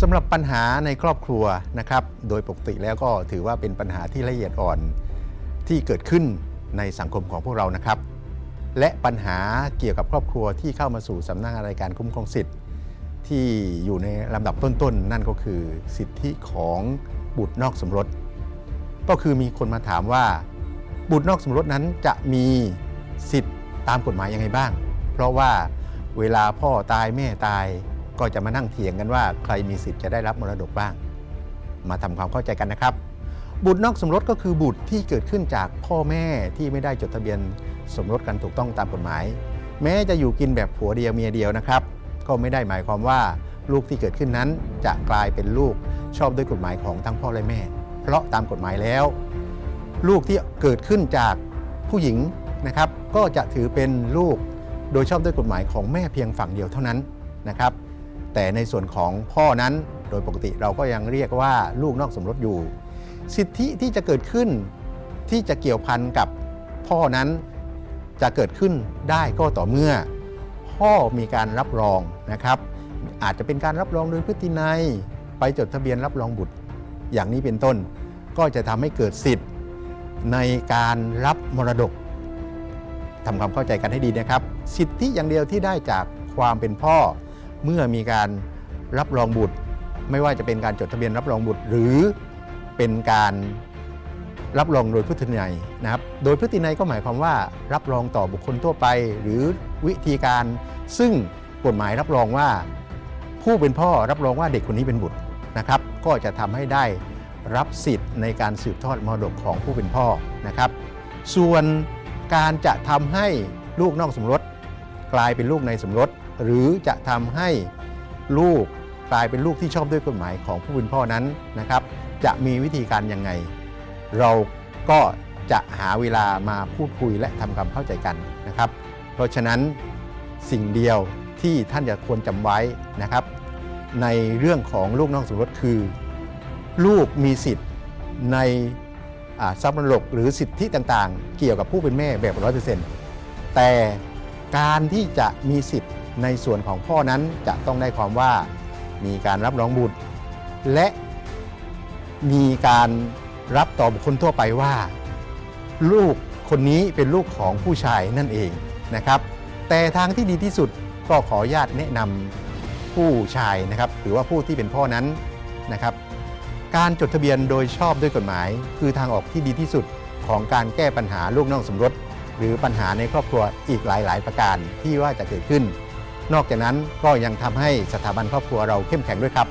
สำหรับปัญหาในครอบครัวนะครับ โดยปกติแล้วก็ถือว่าเป็นปัญหาที่ละเอียดอ่อนที่เกิดขึ้นในสังคมของพวกเรานะครับ และปัญหาเกี่ยวกับครอบครัวที่เข้ามาสู่สำนักงานรายการคุ้มครองสิทธิ์ ที่อยู่ในลำดับต้นๆนั่นก็คือสิทธิของบุตรนอกสมรส ก็คือมีคนมาถามว่า บุตรนอกสมรสนั้นจะมีสิทธิ์ตามกฎหมายยังไงบ้าง เพราะว่าเวลาพ่อตายแม่ตาย ก็จะมานั่งเถียงกันว่าใครมีสิทธิ์จะได้รับมรดกบ้าง มาทำความเข้าใจกันนะครับ บุตรนอกสมรสก็คือบุตรที่เกิดขึ้นจากพ่อแม่ที่ไม่ได้จดทะเบียนสมรสกันถูกต้องตามกฎหมาย แม้จะอยู่กินแบบผัวเดียวเมียเดียวนะครับ ก็ไม่ได้หมายความว่าลูกที่เกิดขึ้นนั้นจะกลายเป็นลูกชอบด้วยกฎหมายของทั้งพ่อและแม่ เพราะตามกฎหมายแล้ว ลูกที่เกิดขึ้นจากผู้หญิงนะครับ ก็จะถือเป็นลูกโดยชอบด้วยกฎหมายของแม่เพียงฝั่งเดียวเท่านั้นนะครับ แต่ในส่วนของพ่อนั้นโดยปกติเราก็ยังเรียกว่าลูกนอกสมรสอยู่ สิทธิที่จะเกิดขึ้นที่จะเกี่ยวพันกับพ่อนั้นจะเกิดขึ้นได้ก็ต่อเมื่อ พ่อมีการรับรองนะครับ อาจจะเป็นการรับรองโดยพฤตินัย ไปจดทะเบียนรับรองบุตร อย่างนี้เป็นต้นก็จะทำให้เกิดสิทธิ์ในการรับมรดกทำความเข้าใจกันให้ดีนะครับ สิทธิอย่างเดียวที่ได้จากความเป็นพ่อ เมื่อมีการรับรองบุตร ไม่ว่าจะเป็นการจดทะเบียนรับรองบุตร หรือเป็นการรับรองโดยพฤตินัยนะครับ โดยพฤตินัยก็หมายความว่ารับรองต่อบุคคลทั่วไป หรือวิธีการ ซึ่งกฎหมายรับรองว่า ผู้เป็นพ่อรับรองว่าเด็กคนนี้เป็นบุตรนะครับ ก็จะทำให้ได้รับสิทธิ์ในการสืบทอดมรดกของผู้เป็นพ่อนะครับ ส่วนการจะทำให้ลูกนอกสมรสกลายเป็นลูกในสมรส หรือจะทำให้ลูกกลายเป็นลูกที่ชอบด้วยกฎหมายของผู้เป็นพ่อนั้นนะครับ จะมีวิธีการยังไง เราก็จะหาเวลามาพูดคุยและทำความเข้าใจกันนะครับ เพราะฉะนั้นสิ่งเดียวที่ท่านจะควรจำไว้นะครับ ในเรื่องของลูกนอกสมรสคือ ลูกมีสิทธิ์ในทรัพย์มรดกหรือสิทธิต่างๆ เกี่ยวกับผู้เป็นแม่แบบ 100%แต่การที่จะมีสิทธิ์ ในส่วนของพ่อนั้นจะต้องได้ความว่ามีการรับรองบุตร และมีการรับต่อบุคคลทั่วไปว่า ลูกคนนี้เป็นลูกของผู้ชายนั่นเองนะครับ แต่ทางที่ดีที่สุดก็ขอญาตแนะนำผู้ชายนะครับ หรือว่าผู้ที่เป็นพ่อนั้นนะครับ การจดทะเบียนโดยชอบด้วยกฎหมาย คือทางออกที่ดีที่สุดของการแก้ปัญหาลูกน้อกสมรสหรือปัญหาในครอบครัวอีกหลาย ๆ ประการที่ว่าจะเกิดขึ้น นอกจากนั้นก็ยังทำให้สถาบันครอบครัวเราเข้มแข็งด้วยครับ